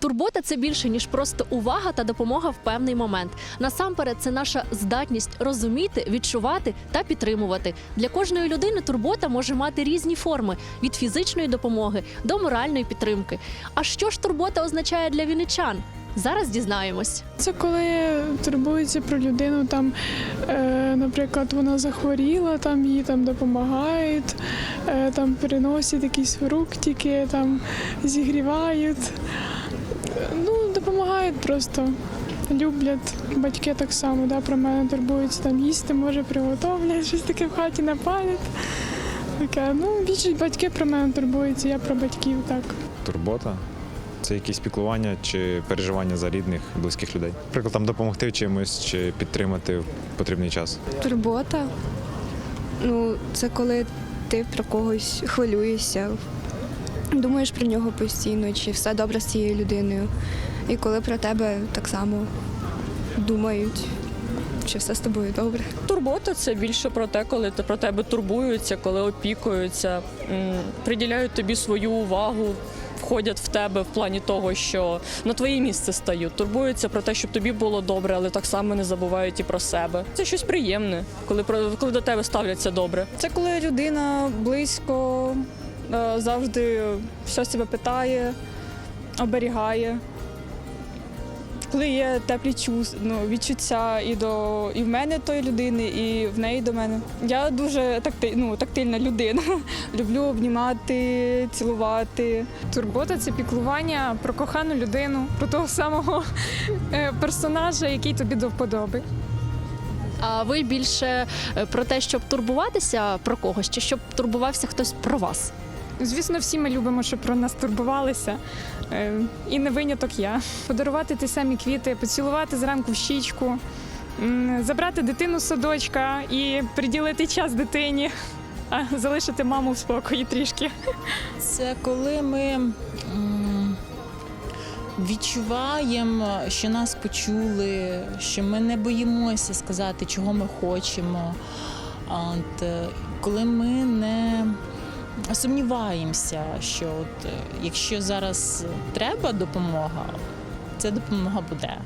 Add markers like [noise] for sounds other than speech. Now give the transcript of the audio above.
Турбота це більше ніж просто увага та допомога в певний момент. Насамперед, це наша здатність розуміти, відчувати та підтримувати. Для кожної людини турбота може мати різні форми від фізичної допомоги до моральної підтримки. А що ж турбота означає для вінничан? Зараз дізнаємось. Це коли турбуються про людину, там, е, наприклад, вона захворіла, там їй там допомагають, е, там приносять якісь фруктики, там зігрівають. Ну, допомагають просто. Люблять батьки так само, да, про мене турбуються, там їсти, може, приготовлять, [laughs] щось таке в хаті напалять. Таке, ну, більшість батьки про мене турбуються, я про батьків так. турбота. Це якісь піклування чи переживання за рідних, близьких людей. Наприклад, там допомогти чимось чи підтримати в потрібний час. Турбота. Ну, це коли ти про когось хвилюєшся, думаєш про нього постійно, чи все добре з цією людиною. І коли про тебе так само думають, чи все з тобою добре. Турбота це більше про те, коли ти про тебе турбуються, коли опікуються, приділяють тобі свою увагу, входять в тебе в плані того, що на твоє місце стають, турбуються про те, щоб тобі було добре, але так само не забувають і про себе. Це щось приємне, коли про коли до тебе ставляться добре. Це коли людина близько завжди щось тебе питає, оберігає. Коли є теплі чувс- ну, відчуття і до і в мене тої людини, і в неї до мене. Я дуже такти, ну, тактильна людина. [laughs] Люблю обнімати, цілувати. Турбота це піклування про кохану людину, про того самого е, персонажа, який тобі до вподоби. А ви більше е, про те, щоб турбуватися про когось, чи щоб турбувався хтось про вас? Звісно, всі ми любимо, щоб про нас турбувалися. Е, І не виняток я. Подарувати ті самі квіти, поцілувати зранку в щічку, забрати дитину з садочка і приділити час дитині, а залишити маму в спокої трішки. Це коли ми відчуваємо, що нас почули, що ми не боїмося сказати, чого ми хочемо. Е, коли ми не сумніваємося, що от, е, якщо зараз треба допомога, ця допомога буде.